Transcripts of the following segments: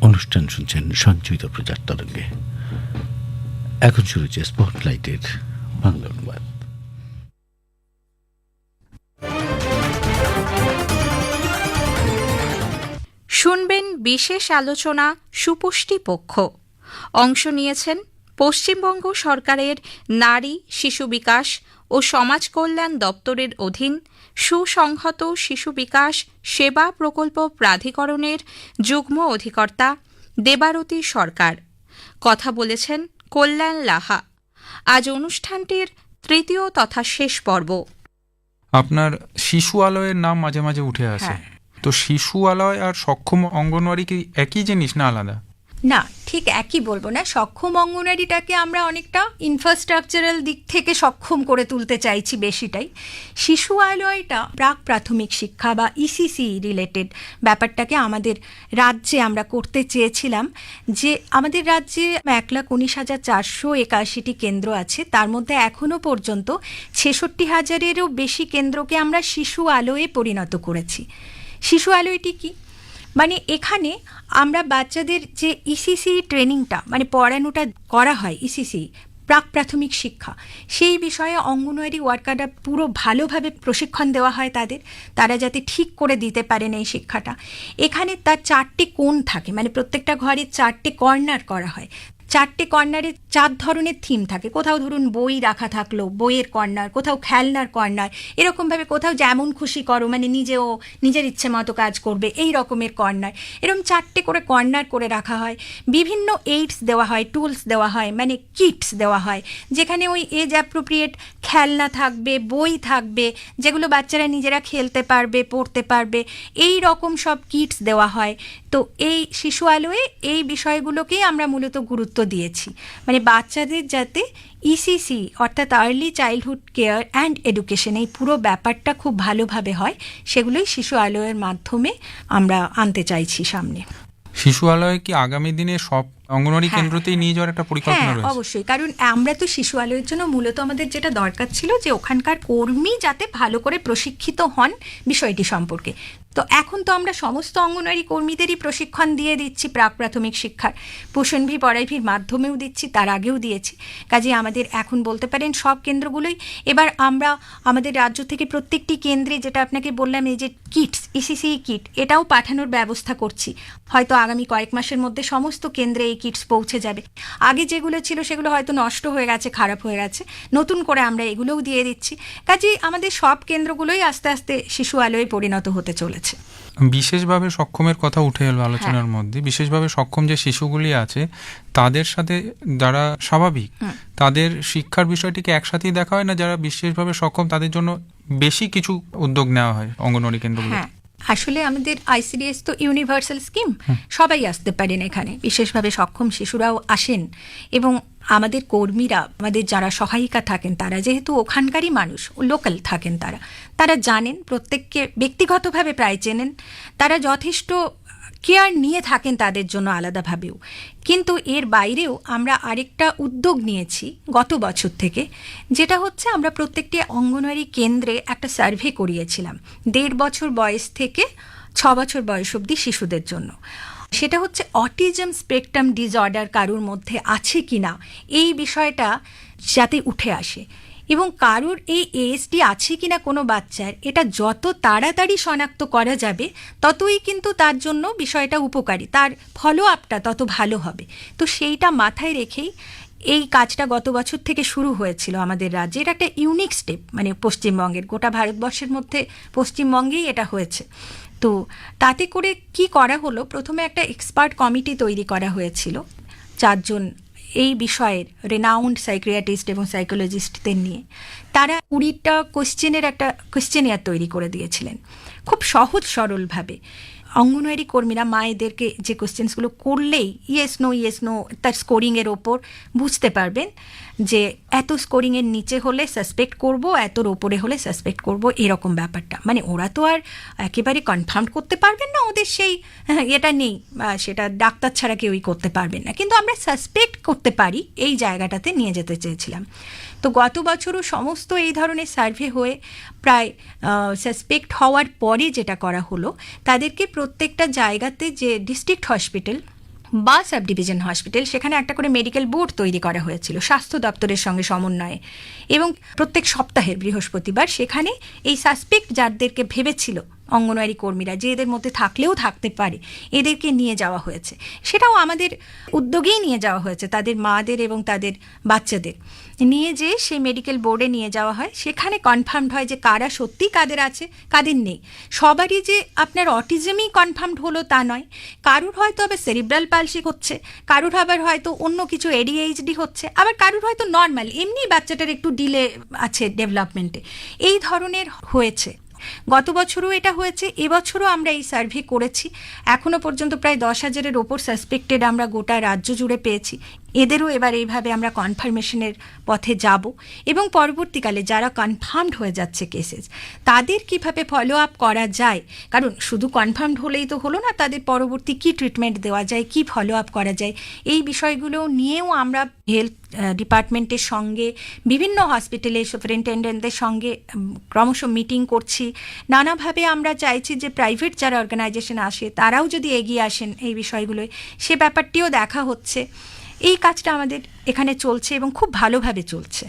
অনুষ্ঠান শুনছেন সঞ্চিত প্রচার তরঙ্গে। এখন শুরু হচ্ছে স্পটলাইটের বাংলা অনুবাদ। শুনবেন বিশেষ আলোচনা সুপুষ্টি পক্ষ। অংশ নিয়েছেন পশ্চিমবঙ্গ সরকারের নারী, শিশু বিকাশ ও সমাজ কল্যাণ দপ্তরের অধীন সুসংহত শিশু বিকাশ সেবা প্রকল্প প্রাধিকরণের যুগ্ম অধিকর্তা দেবারতী সরকার। কথা বলেছেন কল্যাণ লাহা। আজ অনুষ্ঠানটির তৃতীয় তথা শেষ পর্ব। আপনার শিশু আলয়ের নাম মাঝে মাঝে উঠে আসে। হ্যাঁ। তো শিশু আলয় আর সক্ষম অঙ্গনওয়াড়ি কি একই জিনিস না আলাদা? না, ঠিক একই বলব না। সক্ষম অঙ্গনারীটাকে আমরা অনেকটা ইনফ্রাস্ট্রাকচারাল দিক থেকে সক্ষম করে তুলতে চাইছি বেশিটাই। শিশু আলয়টা প্রাক প্রাথমিক শিক্ষা বা ইসিসি রিলেটেড ব্যাপারটাকে আমাদের রাজ্যে আমরা করতে চেয়েছিলাম যে আমাদের রাজ্যে এক লাখ উনিশ হাজার চারশো একাশিটি কেন্দ্র আছে। তার মধ্যে এখনও পর্যন্ত ছেষট্টি হাজারেরও বেশি কেন্দ্রকে আমরা শিশু আলোয় পরিণত করেছি। শিশু আলোয়টি কি? মানে এখানে আমরা বাচ্চাদের যে ইসিসি ট্রেনিংটা মানে পড়ানোটা করা হয় ইসিসি প্রাক প্রাথমিক শিক্ষা, সেই বিষয়ে অঙ্গনওয়াড়ি ওয়ার্কাররা পুরো ভালোভাবে প্রশিক্ষণ দেওয়া হয় তাদের, তারা যাতে ঠিক করে দিতে পারেন এই শিক্ষাটা। এখানে তার চারটি কোণ থাকে মানে প্রত্যেকটা ঘরে চারটে কর্নার করা হয়। চারটে কর্নারে চার ধরনের থিম থাকে। কোথাও ধরুন বই রাখা থাকল, বইয়ের কর্নার কোথাও খেলনার কর্নার এরকমভাবে কোথাও যেমন খুশি করো মানে নিজেও নিজের ইচ্ছে মতো কাজ করবে, এই রকমের কর্নার এরকম চারটে করে কর্নার করে রাখা হয়। বিভিন্ন এইডস দেওয়া হয় টুলস দেওয়া হয় মানে কিটস দেওয়া হয়, যেখানে ওই এজ অ্যাপ্রোপ্রিয়েট খেলনা থাকবে, বই থাকবে, যেগুলো বাচ্চারা নিজেরা খেলতে পারবে, পড়তে পারবে, এই রকম সব কিটস দেওয়া হয়। তো এই শিশু আলোয় এই বিষয়গুলোকেই আমরা মূলত গুরুত্ব দিয়েছি। মানে বাচ্চাদের যাতে ইসিসি অর্থাৎ early childhood care and education এই পুরো ব্যাপারটা খুব ভালোভাবে হয়, সেগুলোই শিশু আলয়ের মাধ্যমে আমরা আনতে চাইছি সামনে। শিশু আলয় কি আগামী দিনে সব অঙ্গনওয়াড়ি হ্যাঁ, কেন্দ্রতেই নিয়ে যাওয়ার একটা পরিকল্পনা হ্যাঁ রয়েছে। অবশ্যই। কারণ আমরা তো শিশু আলোয়ের জন্য মূলত আমাদের যেটা দরকার ছিল যে ওখানকার কর্মী যাতে ভালো করে প্রশিক্ষিত হন বিষয়টি সম্পর্কে। তো এখন তো আমরা সমস্ত অঙ্গনওয়াড়ি কর্মীদেরই প্রশিক্ষণ দিয়ে দিচ্ছি প্রাক প্রাথমিক শিক্ষার। পোষণ ভি পড়াইভির মাধ্যমেও দিচ্ছি তার আগেও দিয়েছি। কাজে আমাদের এখন বলতে পারেন সব কেন্দ্রগুলোই এবার আমরা আমাদের রাজ্য থেকে প্রত্যেকটি কেন্দ্রে যেটা আপনাকে বললাম এই যে কিটস ইসিসি কিট এটাও পাঠানোর ব্যবস্থা করছি। হয়তো আগামী কয়েক মাসের মধ্যে সমস্ত কেন্দ্রে এই কিটস পৌঁছে যাবে। আগে যেগুলো ছিল সেগুলো হয়তো নষ্ট হয়ে গেছে খারাপ হয়ে গেছে। নতুন করে আমরা এগুলোও দিয়ে দিচ্ছি। কাজেই আমাদের সব কেন্দ্রগুলোই আস্তে আস্তে শিশু আলোয় পরিণত হতে চলেছে। বিশেষভাবে সক্ষমের কথা উঠে এলো আলোচনার হ্যাঁ। মধ্যে। বিশেষভাবে সক্ষম যে শিশুগুলি আছে তাদের সাথে যারা স্বাভাবিক তাদের শিক্ষার বিষয়টিকে একসাথেই দেখা হয় না। যারা বিশেষভাবে সক্ষম তাদের জন্য বেশি কিছু উদ্যোগ নেওয়া হয় অঙ্গনওয়াড়ি কেন্দ্রগুলো হ্যাঁ। আসলে আমাদের আইসিডিএস তো ইউনিভার্সাল স্কিম সবাই আসতে পারেন এখানে। বিশেষভাবে সক্ষম শিশুরাও আসেন। এবং আমাদের কর্মীরা আমাদের যারা সহায়িকা থাকেন তারা যেহেতু ওখানকারই মানুষ লোকাল থাকেন তারা তারা জানেন প্রত্যেককে ব্যক্তিগতভাবে প্রায় চেনেন। তারা যথেষ্ট কেয়ার নিয়ে থাকেন তাদের জন্য আলাদাভাবেও। কিন্তু এর বাইরেও আমরা আরেকটা উদ্যোগ নিয়েছি গত বছর থেকে, যেটা হচ্ছে আমরা প্রত্যেকটি অঙ্গনওয়াড়ি কেন্দ্রে একটা সার্ভে করিয়েছিলাম, দেড় বছর বয়স থেকে ছ বছর বয়স অবধি শিশুদের জন্য। সেটা হচ্ছে অটিজম স্পেকট্রাম ডিসঅর্ডার কারুর মধ্যে আছে কি না এই বিষয়টা যাতে উঠে আসে। এবং কারোর এই এএসডি আছে কি না কোনো বাচ্চার, এটা যত তাড়াতাড়ি শনাক্ত করা যাবে, ততই কিন্তু তার জন্য বিষয়টা উপকারী, তার ফলো আপটা তত ভালো হবে। তো সেইটা মাথায় রেখেই এই কাজটা গত বছর থেকে শুরু হয়েছিল আমাদের রাজ্যে। এটা একটা ইউনিক স্টেপ মানে পশ্চিমবঙ্গের, গোটা ভারতবর্ষের মধ্যে পশ্চিমবঙ্গেই এটা হয়েছে। তো তাতে করে কি করা হলো? প্রথমে একটা এক্সপার্ট কমিটি তৈরি করা হয়েছিল, চারজন এই বিষয়ের রেনাউন্ড সাইক্রিয়াটিস্ট এবং সাইকোলজিস্টদের নিয়ে। তারা কুড়িটা কোশ্চেনের একটা কোশ্চেনিয়ার তৈরি করে দিয়েছিলেন। খুব সহজ সরলভাবে। অঙ্গনওয়াড়ি কর্মীরা মায়েদেরকে যে কোশ্চেন্সগুলো করলেই ইয়েস নো ইয়েস নো তার স্কোরিংয়ের ওপর বুঝতে পারবেন যে এত স্কোরিংয়ের নিচে হলে সাসপেক্ট করব এতর ওপরে হলে সাসপেক্ট করব, এরকম ব্যাপারটা। মানে ওরা তো আর একেবারে কনফার্ম করতে পারবেন না, ওদের সেই এটা নেই সেটা ডাক্তার ছাড়া কেউই করতে পারবেন না। কিন্তু আমরা সাসপেক্ট করতে পারি, এই জায়গাটাতে নিয়ে যেতে চেয়েছিলাম। তো গত বছরও সমস্ত এই ধরনের সার্ভে হয়ে প্রায় সাসপেক্ট হওয়ার পরে যেটা করা হলো, তাদেরকে প্রত্যেকটা জায়গাতে যে ডিস্ট্রিক্ট হসপিটাল বা সাব ডিভিশন হসপিটাল সেখানে একটা করে মেডিকেল বোর্ড তৈরি করা হয়েছিল, স্বাস্থ্য দপ্তরের সঙ্গে সমন্বয়ে। এবং প্রত্যেক সপ্তাহের বৃহস্পতিবার সেখানে এই সাসপেক্ট যাদেরকে ভেবেছিল অঙ্গনওয়াড়ি কর্মীরা, যে এদের মধ্যে থাকলেও থাকতে পারে, এদেরকে নিয়ে যাওয়া হয়েছে। সেটাও আমাদের উদ্যোগেই নিয়ে যাওয়া হয়েছে, তাদের মাদের এবং তাদের বাচ্চাদের। নিয়ে যেয়ে সেই মেডিকেল বোর্ডে নিয়ে যাওয়া হয়। সেখানে কনফার্মড হয় যে কারা সত্যি কাদের আছে, কাদের নেই। সবারই যে আপনার অটিজমই কনফার্মড হলো তা নয়। কারুর হয়তো আবার সেরিব্রাল পালসি হচ্ছে, কারুর আবার হয়তো অন্য কিছু এডিএইচডি হচ্ছে, আবার কারুর হয়তো নর্মাল এমনি বাচ্চাটার একটু ডিলে আছে ডেভেলপমেন্টে এই ধরনের হয়েছে। গত বছরও এটা হয়েছে, এবছরও আমরা এই সার্ভে করেছি। এখনও পর্যন্ত প্রায় দশ হাজারের ওপর সাসপেক্টেড আমরা গোটা রাজ্য জুড়ে পেয়েছি। এদেরও এবার এইভাবে আমরা কনফার্মেশনের পথে যাব এবং পরবর্তীকালে যারা কনফার্মড হয়ে যাচ্ছে কেসেস তাদের কীভাবে ফলো আপ করা যায়? কারণ শুধু কনফার্মড হলেই তো হলো না, তাদের পরবর্তী কি ট্রিটমেন্ট দেওয়া যায়, কি ফলো আপ করা যায়, এই বিষয়গুলো নিয়েও আমরা হেলথ ডিপার্টমেন্টের সঙ্গে, বিভিন্ন হসপিটালে সুপারিনটেন্ডেন্টদের সঙ্গে ক্রমশ মিটিং করছি। নানাভাবে আমরা চাইছি যে প্রাইভেট যারা অর্গানাইজেশন আসে, তারাও যদি এগিয়ে আসেন এই বিষয়গুলোয়, সে ব্যাপারটিও দেখা হচ্ছে। এই কাজটা আমাদের এখানে চলছে এবং খুব ভালোভাবে চলছে।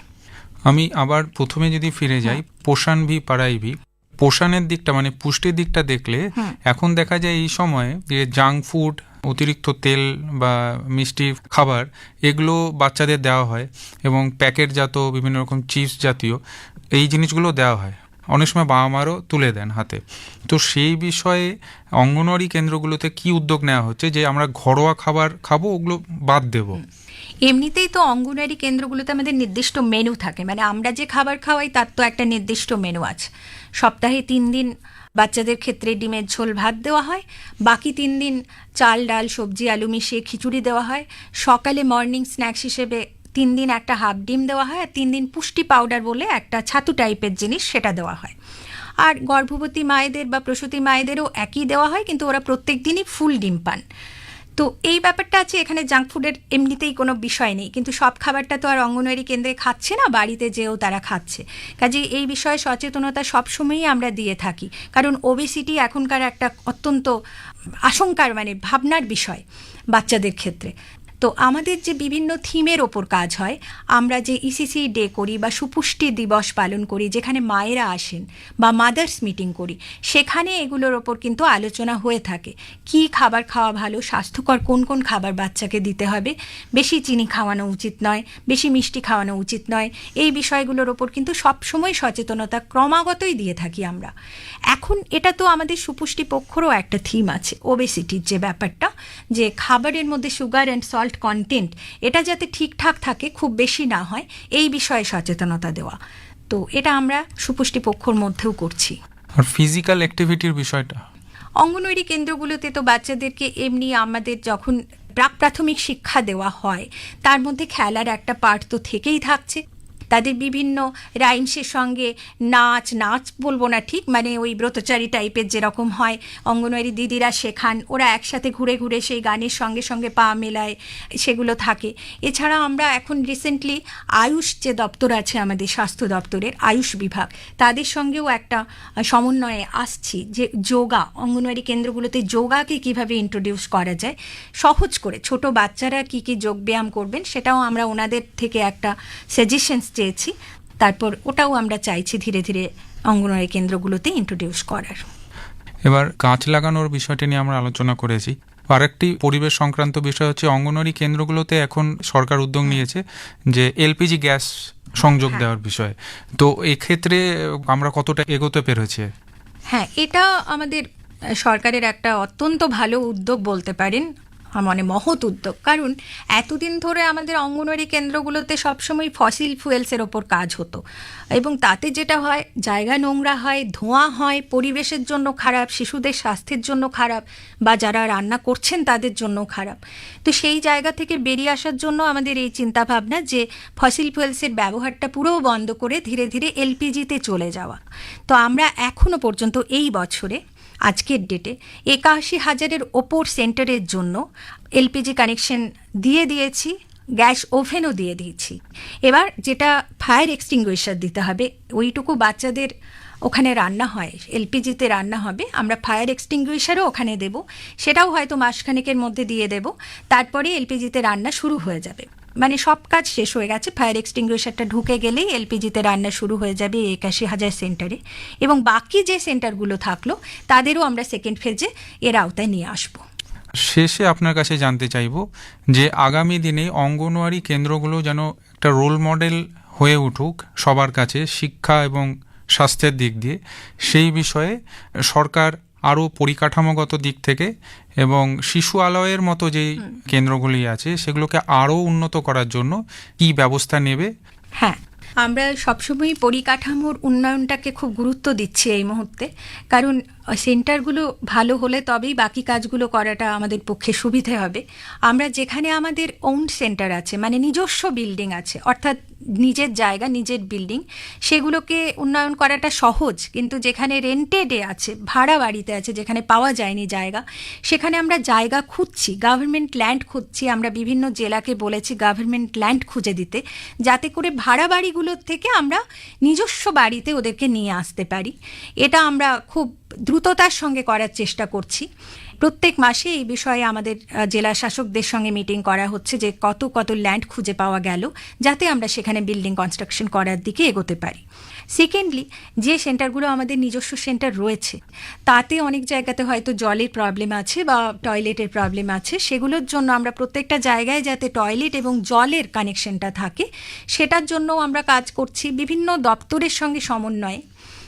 আমি আবার প্রথমে যদি ফিরে যাই পোষণ ভি পাড়াই ভি। পোষণের দিকটা মানে পুষ্টির দিকটা দেখলে এখন দেখা যায় এই সময়ে যে জাঙ্ক ফুড অতিরিক্ত তেল বা মিষ্টি খাবার এগুলো বাচ্চাদের দেওয়া হয় এবং প্যাকেটজাত বিভিন্ন রকম চিপস জাতীয় এই জিনিসগুলো দেওয়া হয়। অনেক সময় বাবা মারও তুলে দেন হাতে। তো সেই বিষয়ে অঙ্গনওয়াড়ি কেন্দ্রগুলোতে কি উদ্যোগ নেওয়া হচ্ছে যে আমরা ঘরোয়া খাবার খাব, ওগুলো বাদ দেবো? এমনিতেই তো অঙ্গনওয়াড়ি কেন্দ্রগুলোতে আমাদের নির্দিষ্ট মেনু থাকে। মানে আমরা যে খাবার খাওয়াই, তার তো একটা নির্দিষ্ট মেনু আছে। সপ্তাহে তিন দিন বাচ্চাদের ক্ষেত্রে ডিমের ঝোল ভাত দেওয়া হয়। বাকি তিন দিন চাল, ডাল, সবজি, আলু মিশিয়ে খিচুড়ি দেওয়া হয়। সকালে মর্নিং স্ন্যাক্স হিসেবে তিন দিন একটা হাফ ডিম দেওয়া হয় আর তিন দিন পুষ্টি পাউডার বলে একটা ছাতু টাইপের জিনিস সেটা দেওয়া হয়। আর গর্ভবতী মায়েদের বা প্রসূতি মায়েদেরও একই দেওয়া হয়, কিন্তু ওরা প্রত্যেক দিনই ফুল ডিম পান। তো এই ব্যাপারটা আছে, এখানে জাঙ্ক ফুডের এমনিতেই কোনো বিষয় নেই, কিন্তু সব খাবারটা তো আর অঙ্গনওয়াড়ি কেন্দ্রে খাচ্ছে না, বাড়িতে যেও তারা খাচ্ছে। কাজে এই বিষয়ে সচেতনতা সবসময়ই আমরা দিয়ে থাকি, কারণ ওবেসিটি এখনকার একটা অত্যন্ত আশঙ্কার মানে ভাবনার বিষয় বাচ্চাদের ক্ষেত্রে। তো আমাদের যে বিভিন্ন থিমের ওপর কাজ হয়, আমরা যে ইসিসি ডে করি বা সুপুষ্টি দিবস পালন করি, যেখানে মায়েরা আসেন বা মাদার্স মিটিং করি, সেখানে এগুলোর ওপর কিন্তু আলোচনা হয়ে থাকে। কি খাবার খাওয়া ভালো, স্বাস্থ্যকর, কোন কোন খাবার বাচ্চাকে দিতে হবে? বেশি চিনি খাওয়ানো উচিত নয়, বেশি মিষ্টি খাওয়ানো উচিত নয়, এই বিষয়গুলোর ওপর কিন্তু সবসময় সচেতনতা ক্রমাগতই দিয়ে থাকি আমরা। এখন এটা তো আমাদের সুপুষ্টি পক্ষরও একটা থিম আছে ওবেসিটির যে ব্যাপারটা, যে খাবারের মধ্যে সুগার অ্যান্ড সল্ট কন্টেন্ট এটা যাতে ঠিকঠাক থাকে খুব বেশি না হয় এই বিষয়ে সচেতনতা দেওয়া। তো এটা আমরা সুপুষ্টি পক্ষর মধ্যেও করছি। আর ফিজিক্যাল অ্যাক্টিভিটির বিষয়টা? অঙ্গনওয়াড়ি কেন্দ্রগুলোতে তো বাচ্চাদেরকে এমনি আমাদের যখন প্রাক প্রাথমিক শিক্ষা দেওয়া হয় তার মধ্যে খেলার একটা পার্ট তো থেকেই থাকছে। তাদের বিভিন্ন রাইমসের সঙ্গে নাচ নাচ বলব না ঠিক মানে ওই ব্রতচারী টাইপের যেরকম হয়। অঙ্গনওয়াড়ি দিদিরা শেখান, ওরা একসাথে ঘুরে ঘুরে সেই গানের সঙ্গে সঙ্গে পা মেলায়, সেগুলো থাকে। এছাড়া আমরা এখন রিসেন্টলি আয়ুষ যে দপ্তর আছে আমাদের স্বাস্থ্য দপ্তরের, আয়ুষ বিভাগ, তাদের সঙ্গেও একটা সমন্বয়ে আসছি যে যোগা, অঙ্গনওয়াড়ি কেন্দ্রগুলোতে যোগাকে কীভাবে ইন্ট্রোডিউস করা যায়, সহজ করে ছোট বাচ্চারা কি কি যোগব্যায়াম করবেন, সেটাও আমরা ওনাদের থেকে একটা সাজেশনস চেয়েছি। তারপর ওটাও আমরা চাইছি ধীরে ধীরে অঙ্গনওয়াড়ি কেন্দ্রগুলোতে ইন্ট্রোডিউস করার। এবার গাছ লাগানোর বিষয়টি নিয়ে আমরা আলোচনা করেছি। আরেকটি পরিবেশ সংক্রান্ত বিষয় হচ্ছে অঙ্গনওয়াড়ি কেন্দ্রগুলোতে এখন সরকার উদ্যোগ নিয়েছে যে এলপিজি গ্যাস সংযোগ দেওয়ার বিষয়ে। তো এক্ষেত্রে আমরা কতটা এগোতে পেরেছি? হ্যাঁ এটা আমাদের সরকারের একটা অত্যন্ত ভালো উদ্যোগ বলতে পারেন। মানে মহৎ উদ্যোগ। কারণ এতদিন ধরে আমাদের অঙ্গনওয়াড়ি কেন্দ্রগুলোতে সবসময় ফসিল ফুয়েলসের ওপর কাজ হতো। এবং তাতে যেটা হয়, জায়গা নোংরা হয়, ধোঁয়া হয়, পরিবেশের জন্য খারাপ, শিশুদের স্বাস্থ্যের জন্য খারাপ, বা যারা রান্না করছেন তাদের জন্য খারাপ। তো সেই জায়গা থেকে বেরিয়ে আসার জন্য আমাদের এই চিন্তাভাবনা যে ফসিল ফুয়েলসের ব্যবহারটা পুরো বন্ধ করে ধীরে ধীরে এলপিজিতে চলে যাওয়া। তো আমরা এখনও পর্যন্ত এই বছরে আজকের ডেটে একাশি হাজারের ওপর সেন্টারের জন্য এলপিজি কানেকশন দিয়ে দিয়েছি গ্যাস ওভেনও দিয়ে দিয়েছি। এবার যেটা ফায়ার এক্সটিংগুইশার দিতে হবে, ওইটুকু বাচ্চাদের ওখানে রান্না হয় এলপিজিতে রান্না হবে, আমরা ফায়ার এক্সটিংগুইশারও ওখানে দেব। সেটাও হয়তো মাসখানেকের মধ্যে দিয়ে দেব, তারপরে এলপিজিতে রান্না শুরু হয়ে যাবে। মানে সব কাজ শেষ হয়ে গেছে। ফায়ার এক্সটিংগুইশারটা ঢুকে গেলেই এলপিজিতে রান্না শুরু হয়ে যাবে একাশি হাজার সেন্টারে এবং বাকি যে সেন্টারগুলো থাকল, তাদেরও আমরা সেকেন্ড ফেজে এর আওতায় নিয়ে আসব। শেষে আপনার কাছে জানতে চাইব যে, আগামী দিনে অঙ্গনওয়াড়ি কেন্দ্রগুলো যেন একটা রোল মডেল হয়ে উঠুক সবার কাছে শিক্ষা এবং স্বাস্থ্যের দিক দিয়ে, সেই বিষয়ে সরকার আরও পরিকাঠামোগত দিক থেকে এবং শিশু আলয়ের মতো যে কেন্দ্রগুলি আছে সেগুলোকে আরও উন্নত করার জন্য কি ব্যবস্থা নেবে? হ্যাঁ আমরা সবসময় পরিকাঠামোর উন্নয়নটাকে খুব গুরুত্ব দিচ্ছি এই মুহূর্তে। কারণ সেন্টারগুলো ভালো হলে তবেই বাকি কাজগুলো করাটা আমাদের পক্ষে সুবিধে হবে। আমরা যেখানে আমাদের ওন সেন্টার আছে মানে নিজস্ব বিল্ডিং আছে, অর্থাৎ নিজের জায়গা, নিজের বিল্ডিং সেগুলোকে উন্নয়ন করাটা সহজ। কিন্তু যেখানে রেন্টেডে আছে, ভাড়া বাড়িতে আছে, যেখানে পাওয়া যায়নি জায়গা, সেখানে আমরা জায়গা খুঁজছি গভর্নমেন্ট ল্যান্ড খুঁজছি। আমরা বিভিন্ন জেলাকে বলেছি গভর্নমেন্ট ল্যান্ড খুঁজে দিতে, যাতে করে ভাড়া বাড়িগুলোর থেকে আমরা নিজস্ব বাড়িতে ওদেরকে নিয়ে আসতে পারি। এটা আমরা খুব দ্রুততার সঙ্গে করার চেষ্টা করছি। প্রত্যেক মাসে এই বিষয়ে আমাদের জেলা শাসকদের সঙ্গে মিটিং করা হচ্ছে যে কত কত ল্যান্ড খুঁজে পাওয়া গেল, যাতে আমরা সেখানে বিল্ডিং কনস্ট্রাকশন করার দিকে এগোতে পারি। সেকেন্ডলি যে সেন্টারগুলো আমাদের নিজস্ব সেন্টার রয়েছে, তাতে অনেক জায়গাতে হয়তো জলের প্রবলেম আছে বা টয়লেটের প্রবলেম আছে, সেগুলোর জন্য আমরা প্রত্যেকটা জায়গায় যাতে টয়লেট এবং জলের কানেকশনটা থাকে, সেটার জন্যও আমরা কাজ করছি বিভিন্ন দপ্তরের সঙ্গে সমন্বয়ে।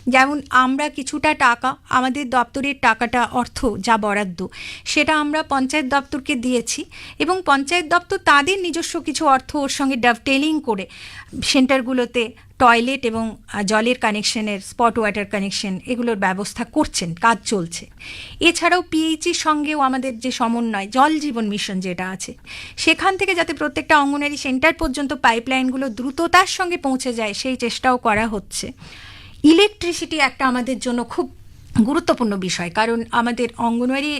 যেমন আমরা কিছুটা টাকা, আমাদের দপ্তরের টাকাটা অর্থ যা বরাদ্দ, সেটা আমরা পঞ্চায়েত দপ্তরকে দিয়েছি এবং পঞ্চায়েত দপ্তর তাদের নিজস্ব কিছু অর্থ ওর সঙ্গে ডাভটেলিং করে সেন্টারগুলোতে টয়লেট এবং জলের কানেকশনের স্পট ওয়াটার কানেকশন এগুলোর ব্যবস্থা করছেন, কাজ চলছে। এছাড়াও পিএইচির সঙ্গেও আমাদের যে সমন্বয়, জল জীবন মিশন যেটা আছে, সেখান থেকে যাতে প্রত্যেকটা অঙ্গনারী সেন্টার পর্যন্ত পাইপলাইনগুলো দ্রুততার সঙ্গে পৌঁছে যায়, সেই চেষ্টাও করা হচ্ছে। ইলেকট্রিসিটি একটা আমাদের জন্য খুব গুরুত্বপূর্ণ বিষয়। কারণ আমাদের অঙ্গনওয়াড়ি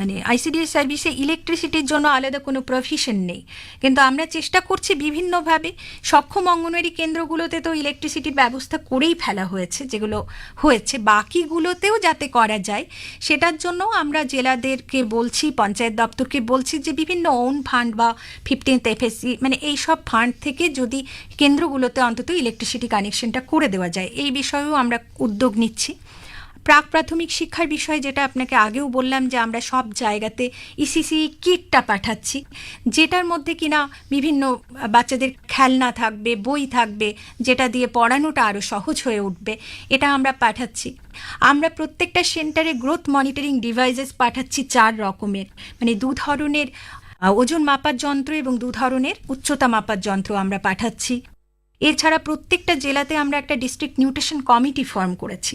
মানে আইসিডিএস সার্ভিসে ইলেকট্রিসিটির জন্য আলাদা কোনো প্রফেশন নেই। কিন্তু আমরা চেষ্টা করছি বিভিন্নভাবে। সক্ষম অঙ্গনওয়াড়ি কেন্দ্রগুলোতে তো ইলেকট্রিসিটির ব্যবস্থা করেই ফেলা হয়েছে, যেগুলো হয়েছে। বাকিগুলোতেও যাতে করা যায়, সেটার জন্য আমরা জেলাদেরকে বলছি, পঞ্চায়েত দপ্তরকে বলছি যে বিভিন্ন ওন ফান্ড বা ফিফটিন্থ এফএসসি মানে এই সব ফান্ড থেকে যদি কেন্দ্রগুলোতে অন্তত ইলেকট্রিসিটি কানেকশনটা করে দেওয়া যায়। এই বিষয়েও আমরা উদ্যোগ নিচ্ছি। প্রাক প্রাথমিক শিক্ষার বিষয়ে যেটা আপনাকে আগেও বললাম যে আমরা সব জায়গাতে ইসিসি কিটটা পাঠাচ্ছি, যেটার মধ্যে কিনা বিভিন্ন বাচ্চাদের খেলনা থাকবে, বই থাকবে, যেটা দিয়ে পড়ানোটা আরও সহজ হয়ে উঠবে, এটা আমরা পাঠাচ্ছি। আমরা প্রত্যেকটা সেন্টারে গ্রোথ মনিটরিং ডিভাইসেস পাঠাচ্ছি চার রকমের মানে দু ধরনের ওজন মাপার যন্ত্র এবং দু ধরনের উচ্চতা মাপার যন্ত্র আমরা পাঠাচ্ছি। এছাড়া প্রত্যেকটা জেলাতে আমরা একটা ডিস্ট্রিক্ট নিউট্রিশন কমিটি ফর্ম করেছি,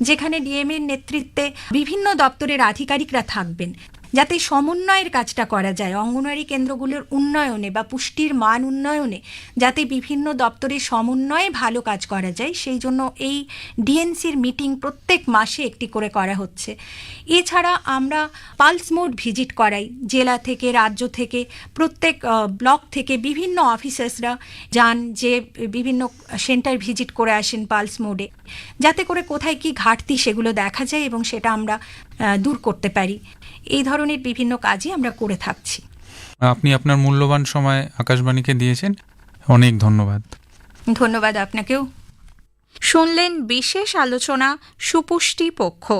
যেখানে ডিএমএর নেতৃত্বে বিভিন্ন দপ্তরের আধিকারিকরা থাকবেন। যাতে সমন্বয়ের কাজটা করা যায়, অঙ্গনওয়াড়ি কেন্দ্রগুলোর উন্নয়নে বা পুষ্টির মান উন্নয়নে যাতে বিভিন্ন দপ্তরের সমন্বয়ে ভালো কাজ করা যায়, সেই জন্য এই ডিএনসির মিটিং প্রত্যেক মাসে একটি করে করা হচ্ছে। এছাড়া আমরা পালস মোড ভিজিট করাই, জেলা থেকে, রাজ্য থেকে, প্রত্যেক ব্লক থেকে বিভিন্ন অফিসার্সরা যান যে বিভিন্ন সেন্টার ভিজিট করে আসেন পালস মোডে। যাতে করে কোথায় কি ঘাটতি সেগুলো দেখা যায় এবং সেটা আমরা দূর করতে পারি। এই ধরনের বিভিন্ন কাজই আমরা করে থাকছি। আপনি আপনার মূল্যবান সময় আকাশবাণীকে দিয়েছেন। অনেক ধন্যবাদ। ধন্যবাদ আপনাকেও। শুনলেন বিশেষ আলোচনা সুপুষ্টি পক্ষ।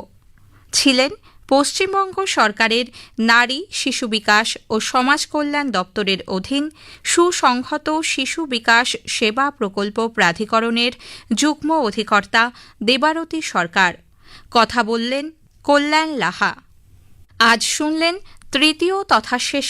ছিলেন পশ্চিমবঙ্গ সরকারের নারী শিশু বিকাশ ও সমাজ কল্যাণ দপ্তরের অধীন সুসংহত শিশু বিকাশ সেবা প্রকল্প প্রাধিকরণের যুগ্ম অধিকর্তা দেবারতী সরকার। কথা বললেন কল্যাণ লাহা। আজ শুনলেন তৃতীয় তথা শেষ